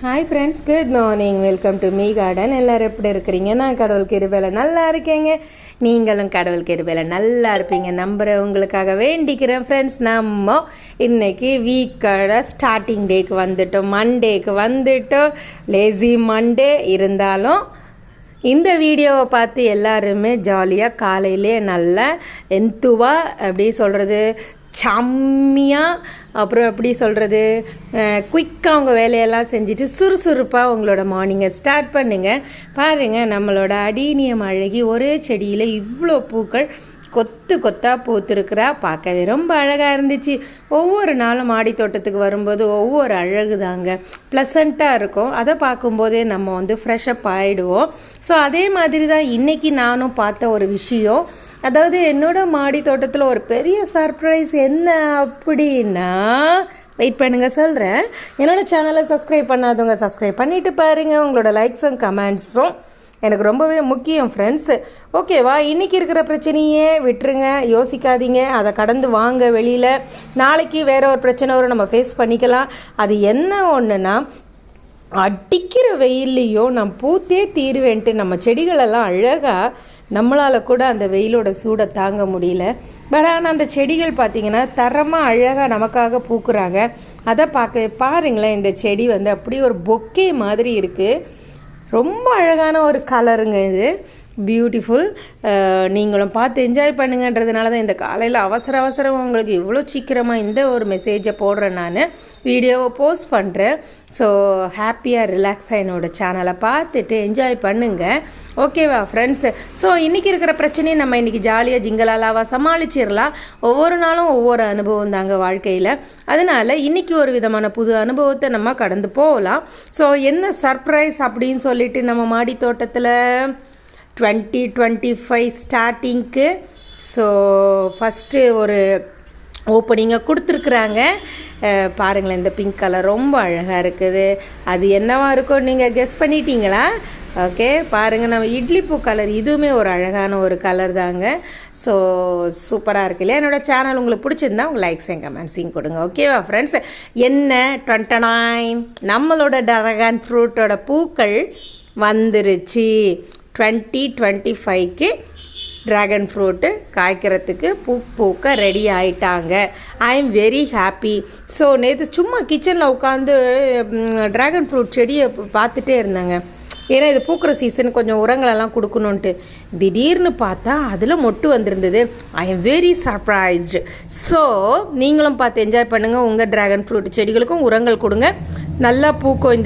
Hi friends good morning welcome to me garden எல்லோரும் எப்படி இருக்கிறீங்க? நான் கடவுள் கிருபையில் நல்லா இருக்கேங்க. நீங்களும் கடவுள் கிருபையில் நல்லா இருப்பீங்க. நம்புகிறேன் உங்களுக்காக வேண்டிக்கிறேன் ஃப்ரெண்ட்ஸ் நம்ம இன்றைக்கி வீக்கோட ஸ்டார்டிங் டேக்கு வந்துட்டோம். மண்டேக்கு வந்துட்டோம். லேசி மண்டே இருந்தாலும் இந்த வீடியோவை பார்த்து எல்லாருமே ஜாலியாக காலையிலே நல்லா எந்துவாக அப்படி சொல்கிறது சம்மியாக அப்புறம் எப்படி சொல்கிறது குயிக்காக அவங்க வேலையெல்லாம் செஞ்சுட்டு சுறுசுறுப்பாக உங்களோட மார்னிங்கை ஸ்டார்ட் பண்ணுங்கள் பாருங்கள் நம்மளோட அடீனியம் அழகி ஒரே செடியில் இவ்வளோ பூக்கள் கொத்து கொத்தாக பூத்துருக்குறா. பார்க்கவே ரொம்ப அழகாக இருந்துச்சு. ஒவ்வொரு நாளும் மாடி தோட்டத்துக்கு வரும்போது ஒவ்வொரு அழகு தாங்க ப்ளசண்ட்டாக இருக்கும். அதை பார்க்கும்போதே நம்ம வந்து ஃப்ரெஷ்அப் ஆகிடுவோம் ஸோ அதே மாதிரி தான் இன்றைக்கி நானும் பார்த்த ஒரு விஷயம். அதாவது என்னோட மாடி தோட்டத்தில் ஒரு பெரிய சர்ப்ரைஸ் என்ன அப்படின்னா வெயிட் பண்ணுங்கள் சொல்கிறேன் என்னோடய சேனலை சப்ஸ்கிரைப் பண்ணாதவங்க சப்ஸ்கிரைப் பண்ணிவிட்டு பாருங்கள் உங்களோட லைக்ஸும் கமெண்ட்ஸும் எனக்கு ரொம்பவே முக்கியம் ஃப்ரெண்ட்ஸ் ஓகேவா? இன்றைக்கி இருக்கிற பிரச்சனையே விட்டுருங்க. யோசிக்காதீங்க. அதை கடந்து வாங்க வெளியில். நாளைக்கு வேற ஒரு பிரச்சனை வரும். நம்ம ஃபேஸ் பண்ணிக்கலாம். அது என்ன ஒன்றுனா அடிக்கிற வெயில்லையும் நான் பூத்தே தீருவேன்ட்டு நம்ம செடிகளெல்லாம் அழகாக நம்மளால் கூட அந்த வெயிலோட சூடை தாங்க முடியல. பட் ஆனால் அந்த செடிகள் பார்த்திங்கன்னா தரமாக அழகாக நமக்காக பூக்குறாங்க. அதை பார்க்க பாருங்களேன் இந்த செடி வந்து அப்படியே ஒரு பொக்கே மாதிரி இருக்குது ரொம்ப அழகான ஒரு கலருங்க இது. பியூட்டிஃபுல் நீங்களும் பார்த்து என்ஜாய் பண்ணுங்கன்றதுனால தான் இந்த காலையில் அவசர அவசரம் உங்களுக்கு இவ்வளோ சீக்கிரமாக இந்த ஒரு மெசேஜை போடுறேன் நான். வீடியோவை போஸ்ட் பண்ணுறேன் ஸோ ஹாப்பியாக ரிலாக்ஸாக என்னோடய சேனலை பார்த்துட்டு என்ஜாய் பண்ணுங்கள் ஓகேவா ஃப்ரெண்ட்ஸ் ஸோ இன்றைக்கி இருக்கிற பிரச்சனையை நம்ம இன்றைக்கி ஜாலியாக ஜிங்கலாலாவாக சமாளிச்சிடலாம். ஒவ்வொரு நாளும் ஒவ்வொரு அனுபவம் தாங்க வாழ்க்கையில். அதனால் இன்றைக்கி ஒரு விதமான புது அனுபவத்தை நம்ம கடந்து போகலாம். ஸோ என்ன சர்ப்ரைஸ் அப்படின்னு சொல்லிட்டு நம்ம மாடி தோட்டத்தில் டுவெண்ட்டி டுவெண்ட்டி ஃபைவ் ஸ்டார்டிங்க்கு ஸோ ஃபஸ்ட்டு ஒரு ஓப்பனிங்கை கொடுத்துருக்குறாங்க. பாருங்களேன் இந்த பிங்க் கலர் ரொம்ப அழகாக இருக்குது. அது என்னவா இருக்கும் நீங்கள் கெஸ் பண்ணிட்டீங்களா? ஓகே பாருங்கள் நம்ம இட்லி பூ கலர் இதுவுமே ஒரு அழகான ஒரு கலர் தாங்க. ஸோ சூப்பராக இருக்கு இல்லையா? என்னோடய சேனல் உங்களுக்கு பிடிச்சிருந்தா உங்கள் லைக்ஸ் அண்ட் கமெண்ட்ஸையும் கொடுங்க. ஓகேவா ஃப்ரெண்ட்ஸ் என்ன? டுவெண்ட்டனாயின் நம்மளோட ட்ராகன் ஃப்ரூட்டோட பூக்கள் வந்துருச்சு. டுவெண்ட்டி டுவெண்ட்டி ஃபைவ்க்கு ட்ராகன் ஃப்ரூட்டு காய்க்கிறதுக்கு பூ பூக்க ரெடி ஆயிட்டாங்க. I am very happy so நேற்று சும்மா கிச்சனில் உட்காந்து ட்ராகன் ஃப்ரூட் செடியை பார்த்துட்டே இருந்தாங்க. ஏன்னா இது பூக்கிற சீசன் கொஞ்சம் உரங்களெல்லாம் கொடுக்கணுன்ட்டு திடீர்னு பார்த்தா அதில் மொட்டு வந்திருந்தது. I am very surprised so நீங்களும் பார்த்து என்ஜாய் பண்ணுங்கள் உங்கள் ட்ராகன் ஃப்ரூட் செடிகளுக்கும் உரங்கள் கொடுங்க. நல்லா பூக்கும்